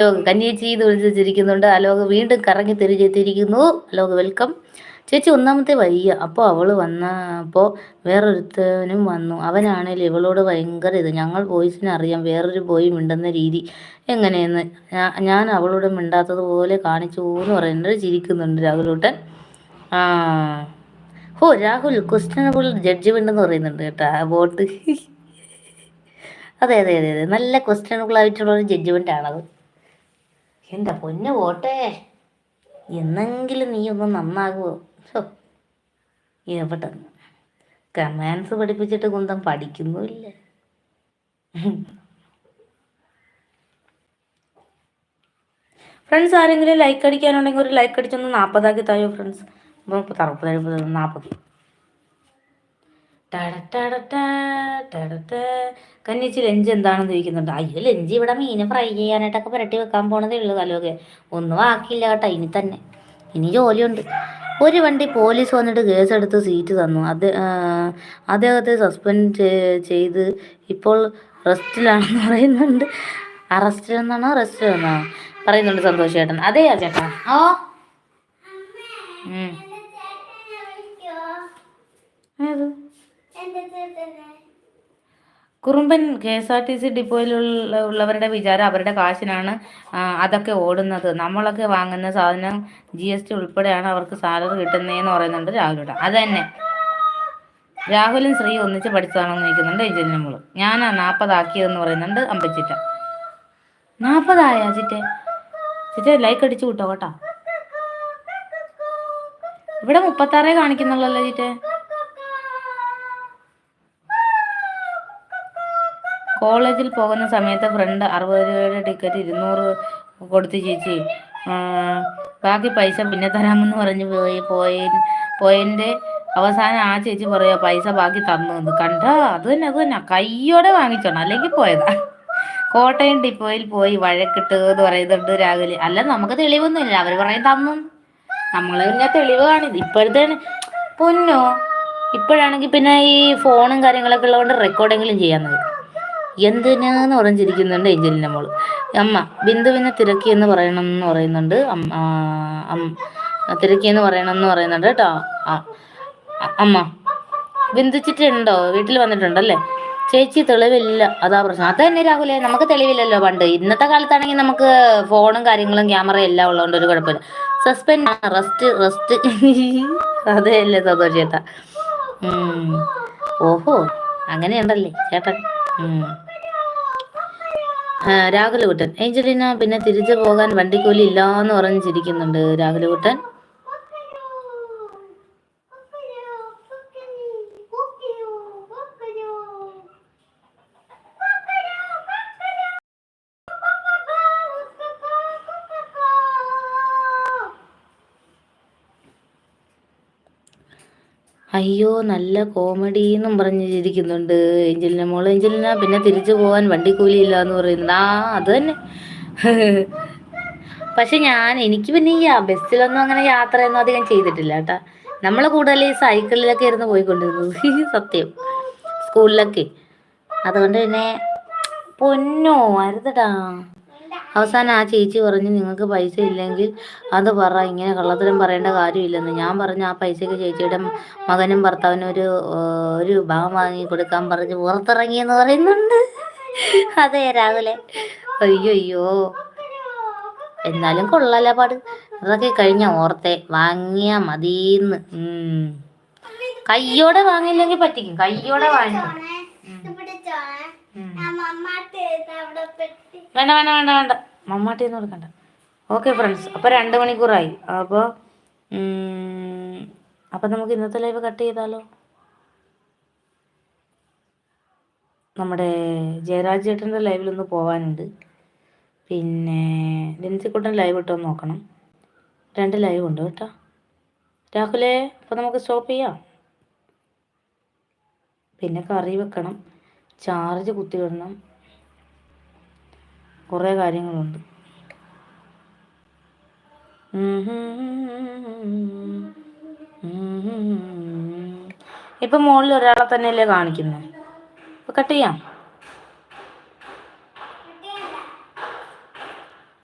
കന്യേച്ചി ഇത് വിളിച്ചിരിക്കുന്നുണ്ട്. അലോക് വീണ്ടും കറങ്ങി തിരിച്ചെത്തിയിരിക്കുന്നു അലോക് വെൽക്കം ചേച്ചി ഒന്നാമത്തെ വയ്യ. അപ്പോൾ അവൾ വന്നപ്പോൾ വേറൊരുത്തനും വന്നു. അവനാണേലും ഇവളോട് ഭയങ്കര ഇത്. ഞങ്ങൾ ബോയ്സിനെ അറിയാം. വേറൊരു ബോയ് മിണ്ടുന്ന രീതി. എങ്ങനെയെന്ന്? ഞാൻ അവളോട് മിണ്ടാത്തതുപോലെ കാണിച്ചു എന്ന് പറയുന്നത് ചിരിക്കുന്നുണ്ട് രാഹുലൂട്ടൻ. ആ. ഓ രാഹുൽ ക്വസ്റ്റനബിൾ ജഡ്ജ്മെന്റ് എന്ന് പറയുന്നുണ്ട് കേട്ടോ. ബോട്ട് അതെ അതെ അതെ അതെ. നല്ല ക്വസ്റ്റനബിൾ ആയിട്ടുള്ള ഒരു ജഡ്ജ്മെന്റ് ആണത്. എന്റെ പൊന്നു പോട്ടെ? എന്നെങ്കിലും നീ ഒന്ന് നന്നാകുമോ എവിടെ കമാൻസ് പഠിപ്പിച്ചിട്ട് കുന്തം പഠിക്കുന്നുമില്ല. ഫ്രണ്ട്സ് ആരെങ്കിലും ലൈക്ക് അടിക്കാനുണ്ടെങ്കിൽ ഒരു ലൈക്ക് അടിച്ചൊന്ന് നാൽപ്പതാക്കി തായോ ഫ്രണ്ട്സ്? മുപ്പത്തി അറുപത് എഴുപത് നാൽപ്പത് കന്നിച്ച് ലഞ്ച് എന്താണെന്ന് ചോദിക്കുന്നുണ്ട്. അയ്യോ ലഞ്ച് ഇവിടെ മീൻ ഫ്രൈ ചെയ്യാനായിട്ടൊക്കെ പുരട്ടി വെക്കാൻ പോണതേ ഉള്ളൂ കലോക്കെ ഒന്നും ആക്കിയില്ല കേട്ടോ ഇനി തന്നെ. ഇനി ജോലിയുണ്ട്. ഒരു വണ്ടി പോലീസ് വന്നിട്ട് കേസെടുത്ത് സീറ്റ് തന്നു. അത് അദ്ദേഹത്തെ സസ്പെൻഡ് ചെയ്ത് ഇപ്പോൾ റെസ്റ്റിലാണെന്ന് പറയുന്നുണ്ട്. അറസ്റ്റിലെന്നാണോ റെസ്റ്റിലെന്നാണോ പറയുന്നുണ്ട് സന്തോഷ് ചേട്ടൻ അതെയാ ചേട്ടാ. ഓ ഏത്? കുറുമ്പൻ K S R T C ഡിപ്പോയിലുള്ള ഉള്ളവരുടെ വിചാരം അവരുടെ കാശിനാണ് അതൊക്കെ ഓടുന്നത്. നമ്മളൊക്കെ വാങ്ങുന്ന സാധനം ജി എസ് ടി ഉൾപ്പെടെയാണ് അവർക്ക് സാലറി കിട്ടുന്നതെന്ന് പറയുന്നുണ്ട് രാഹുലോട് അത് തന്നെ രാഹുലും ശ്രീ ഒന്നിച്ച് പഠിച്ചതാണെന്ന് ഈ മോൾ. ഞാനാ നാൽപ്പതാക്കിയതെന്ന് പറയുന്നുണ്ട് അമ്പച്ചിറ്റ നാൽപ്പതായ ചിറ്റേ? ചിറ്റേ ലൈക്ക് അടിച്ചു കൂട്ടോ കേട്ടോ. ഇവിടെ മുപ്പത്താറേ കാണിക്കുന്നുള്ളല്ലോ ചിറ്റെ? കോളേജിൽ പോകുന്ന സമയത്ത് ഫ്രണ്ട് അറുപത് രൂപയുടെ ടിക്കറ്റ് ഇരുന്നൂറ് കൊടുത്ത് ചേച്ചി ബാക്കി പൈസ പിന്നെ തരാമെന്ന് പറഞ്ഞ് പോയി പോയി പോയിന്റെ അവസാനം ആ ചേച്ചി പറയാ പൈസ ബാക്കി തന്നു കണ്ട അത് തന്നെ അത് തന്നെ. കയ്യോടെ വാങ്ങിച്ചോണം. അല്ലെങ്കിൽ പോയതാ. കോട്ടയം ഡിപ്പോയിൽ പോയി വഴക്കിട്ട് എന്ന് പറയുന്നുണ്ട് രാഹുൽ. അല്ല നമുക്ക് തെളിവൊന്നുമില്ല അവർ പറയും തന്നു. നമ്മൾ പിന്നെ തെളിവ് കാണിത് ഇപ്പോഴത്തെ പൊന്നോ ഇപ്പോഴാണെങ്കിൽ പിന്നെ ഈ ഫോണും കാര്യങ്ങളൊക്കെ ഉള്ളതുകൊണ്ട് റെക്കോർഡെങ്കിലും ചെയ്യാൻ നോക്കും. എന്തിനാന്ന് പറഞ്ഞിരിക്കുന്നുണ്ട് ഏഞ്ചലിന്റെ മോൾ. അമ്മ ബിന്ദുവിനെ തിരക്കി എന്ന് പറയണം എന്ന് പറയുന്നുണ്ട് തിരക്കി എന്ന് പറയണം എന്ന് പറയുന്നുണ്ട് കേട്ടോ. അമ്മ ബിന്ദിച്ചിട്ടുണ്ടോ? വീട്ടിൽ വന്നിട്ടുണ്ടല്ലേ? ചേച്ചി തെളിവില്ല. അതാ പ്രശ്നം. അത് തന്നെ രാഹുലേ നമുക്ക് തെളിവില്ലല്ലോ പണ്ട്. ഇന്നത്തെ കാലത്താണെങ്കിൽ നമുക്ക് ഫോണും കാര്യങ്ങളും ക്യാമറയും എല്ലാം ഉള്ളതുകൊണ്ട് ഒരു കുഴപ്പമില്ല. Suspend rest rest. അതെ അല്ലേ സന്തോഷ ചേട്ടാ. ഓഹോ അങ്ങനെയുണ്ടല്ലേ ചേട്ടൻ. രാഹുൽ കുട്ടൻ. ഏഞ്ചലിന പിന്നെ തിരിച്ചു പോകാൻ വണ്ടിക്കൂലി ഇല്ല എന്ന് പറഞ്ഞ് ചിരിക്കുന്നുണ്ട് രാഹുൽ കുട്ടൻ അയ്യോ നല്ല കോമഡി എന്നും പറഞ്ഞ് ചിരിക്കുന്നുണ്ട് ഏഞ്ചലിന മോൾ ഏഞ്ചലിന പിന്നെ തിരിച്ചു പോവാൻ വണ്ടിക്കൂലി ഇല്ല എന്ന് പറയുന്നത്. ആ അത് തന്നെ. പക്ഷെ ഞാൻ എനിക്ക് പിന്നെ ഈ ബസ്സിലൊന്നും അങ്ങനെ യാത്രയൊന്നും അധികം ചെയ്തിട്ടില്ല കേട്ടാ. നമ്മൾ കൂടുതൽ ഈ സൈക്കിളിലൊക്കെ ഇരുന്ന് പോയിക്കൊണ്ടിരുന്നത്. സത്യം. സ്കൂളിലൊക്കെ. അതുകൊണ്ട് പിന്നെ പൊന്നോ അരുതടാ അവസാനം ആ ചേച്ചി പറഞ്ഞു നിങ്ങൾക്ക് പൈസ ഇല്ലെങ്കിൽ അത് പറ ഇങ്ങനെ കള്ളത്തരം പറയേണ്ട കാര്യമില്ലെന്ന്. ഞാൻ പറഞ്ഞു ആ പൈസയ്ക്ക് ചേച്ചിയുടെ മകനും ഭർത്താവിനും ഒരു ഒരു ഭാഗം വാങ്ങി കൊടുക്കാൻ പറഞ്ഞ് പുറത്തിറങ്ങിയെന്ന് പറയുന്നുണ്ട്. അതെ രാഹുലെ. അയ്യോ അയ്യോ എന്നാലും കൊള്ളാല പാട്. അതൊക്കെ കഴിഞ്ഞ ഓർത്തെ. വാങ്ങിയാ മതിന്ന് കയ്യോടെ വാങ്ങിയില്ലെങ്കിൽ പറ്റിക്കും. കയ്യോടെ വാങ്ങി വേണ്ട വേണ്ട വേണ്ട വേണ്ട. മമ്മാട്ടി ഒന്നും കൊടുക്കണ്ട ഓക്കെ ഫ്രണ്ട്സ് അപ്പോൾ രണ്ട് മണിക്കൂറായി. അപ്പോൾ അപ്പോൾ നമുക്ക് ഇന്നത്തെ ലൈവ് കട്ട് ചെയ്താലോ? നമ്മുടെ ജയരാജ് ചേട്ടന്റെ ലൈവിലൊന്ന് പോകാനുണ്ട് പിന്നെ ലിൻസിക്കുട്ടൻ ലൈവ് ഇട്ടോ നോക്കണം. രണ്ട് ലൈവ് ഉണ്ട് കേട്ടോ. രാഹുലേ അപ്പോൾ നമുക്ക് സ്റ്റോപ്പ് ചെയ്യാം. പിന്നെ കറി വെക്കണം. ചാർജ് കുത്തിയിടണം. കുറേ കാര്യങ്ങളുണ്ട്. ഇപ്പം മുകളിൽ ഒരാളെ തന്നെയല്ലേ കാണിക്കുന്നത് അപ്പോൾ കട്ട് ചെയ്യാം.